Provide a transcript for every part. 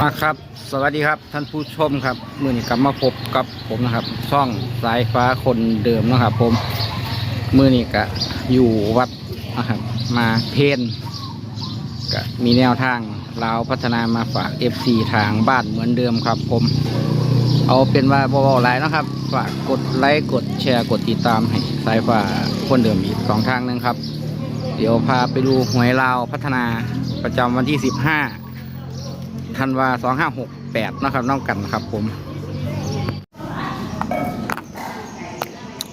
มาครับ สวัสดีครับท่านผู้ชมครับมือนี้กลับมาพบกับผมนะครับ ช่องสายฟ้าคนเดิมนะครับ ผมมือนี้ก็อยู่วัดนะครับมาเพนก็มีแนวทางลาพัฒนามาฝาก FC ทางบ้านเหมือนเดิมครับ ผม เอาเป็นว่าบอๆไลน์นะครับ ฝากกดไลค์กดแชร์กดติดตามให้สายฟ้าคนเดิมอีกสองทางหนึงครับ เดี๋ยวพาไปดูหวยลาวพัฒนาประจำวันที่ 15 ธันวาสองห้าหกแปดนะครับน้องกันครับผม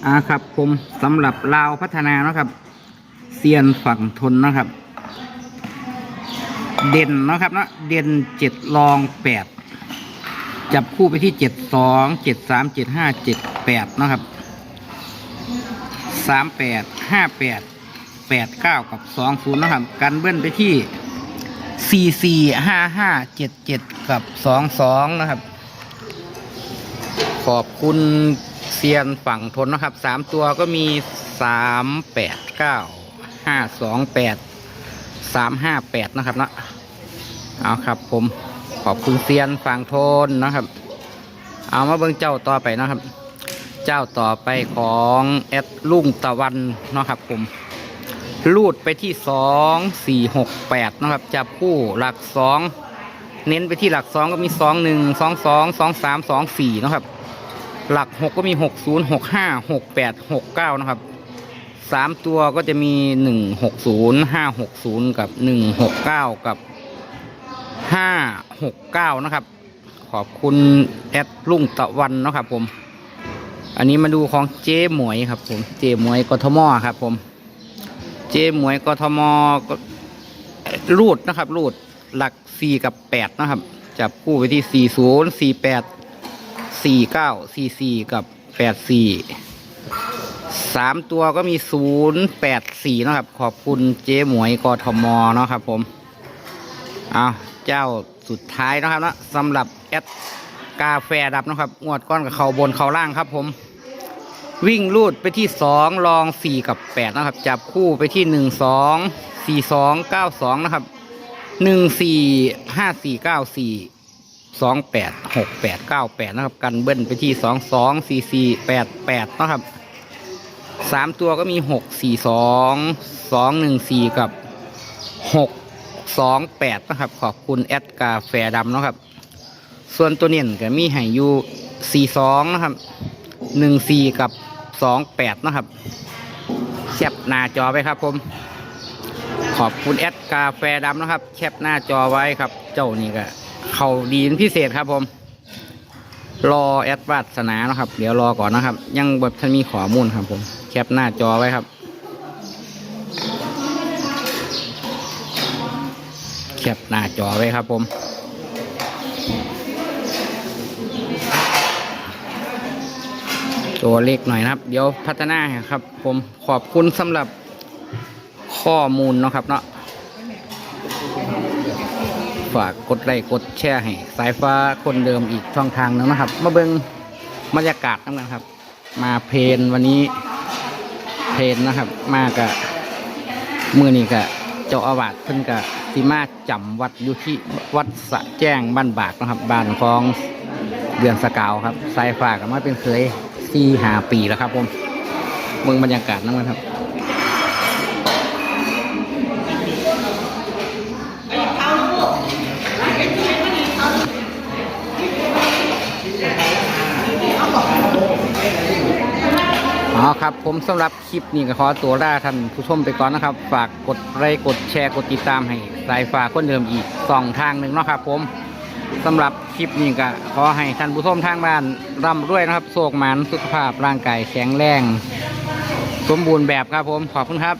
อ่าครับผมสำหรับลาวพัฒนานะครับเซียนฝั่งทนนะครับ เด่นนะครับเนาะเด่นเจ็ดรองแปดจับคู่ไปที่เจ็ดสองเจ็ดสามเจ็ดห้าเจ็ดแปดนะครับสามแปดห้าแปดแปดเก้ากับสองศูนย์นะครับ กันเบิ้ลไปที่ สี่สี่ห้าห้าเจ็ดเจ็ดกับสองสองนะครับ ขอบคุณเซียนฝั่งทนนะครับสามตัวก็มีสามแปดเก้าห้าสองแปดสามห้าแปดนะครับนะเอาครับผมขอบคุณเซียนฝั่งทนนะครับ เอามาเบิ่งเจ้าต่อไปนะครับ เจ้าต่อไปของแอดลุงตะวันนะครับผม ลูดไปที่สองสี่หกแปดนะครับ จับคู่หลักสองเน้นไปที่หลักสองก็มีสองหนึ่งสองสองสองสามสองสี่นะครับ หลักหกก็มีหกศูนย์หกห้าหกแปดหกเก้านะครับสามตัวก็จะมีหนึ่งหกศูนย์ห้าหกศูนย์กับหนึ่งหกเก้ากับห้าหกเก้านะครับ ขอบคุณแอดลุ่งตะวันนะครับผม อันนี้มาดูของเจ๊หมวยครับผม เจ๊หมวยกทมครับผม เจหมวยกทมก็รูดนะครับ รูดหลักสี่กับแปดนะครับ จับคู่ไปที่สี่ศูนย์สี่แปดสี่เก้าสี่สี่กับแปดสี่สามตัวก็มีศูนย์แปดสี่นะครับ ขอบคุณเจ๊หมวยกทมเนาะครับผมเอาเจ้าสุดท้ายนะครับนะสำหรับแอดกาแฟดับนะครับงวดก้อนกับเขาบนเขาล่างครับผม วิ่งลูดไปที่สองลองสี่กับแปดนะครับ จับคู่ไปที่หนึ่งสองสี่สองเก้าสองนะครับหนึ่งสี่ห้าสี่เก้าสี่สองแปดหกแปดเก้าแปดนะครับ กันเบิ้ลไปที่สองสองสี่สี่แปดแปดนะครับสามตัวก็มีหกสี่สองสองหนึ่งสี่กับหกสองแปดนะครับ ขอบคุณแอดกาแฟดำนะครับ ส่วนตัวเนียนก็มีให้อยู่สี่สองนะครับหนึ่งสี่กับ สองแปดนะครับแคปหน้าจอไว้ครับผมขอบคุณแอดกาแฟดำนะครับ แคปหน้าจอไว้ครับ เจ้านี่ก็เขาดีเป็นพิเศษครับผม รอแอดวาสนานะครับ เดี๋ยวรอก่อนนะครับ ยังแบบท่านมีข้อมูลครับผม แคปหน้าจอไว้ครับ แคปหน้าจอไว้ครับผม ตัวเล็กหน่อยนะครับ เดี๋ยวพัฒนาครับ ผมขอบคุณสำหรับข้อมูลเนาะครับเนาะฝากกดไลค์กดแชร์ให้สายฟ้าคนเดิมอีกช่องทางหนึงนะครับ มาเบิงบรรยากาศนั่นนครับ มาเพลนวันนี้เพลนนะครับ มากะมือนี้กะเจ้าอาวาสเพิ่นกะสิมาจำวัดอยู่ที่วัดสะแจ้งบ้านบากนะครับบ้านของเดือนสกาวครับสายฝากมาเป็นเคย สี่หาปีแล้วครับผมเมืองบรรยากาศนั่นครับอ๋อครับ ผมสำหรับคลิปนี้ก็ขอตัวลาท่านผู้ชมไปก่อนนะครับ ฝากกดไลค์กดแชร์กดติดตามให้สายฝากคนเดิมอีกสองทางหนึ่งเนาะครับผม สำหรับคลิปนี้ก็ขอให้ท่านผู้ชมทางบ้านร่ำรวยนะครับ โชคหมันสุขภาพร่างกายแข็งแรง สมบูรณ์แบบครับผม ขอบคุณครับ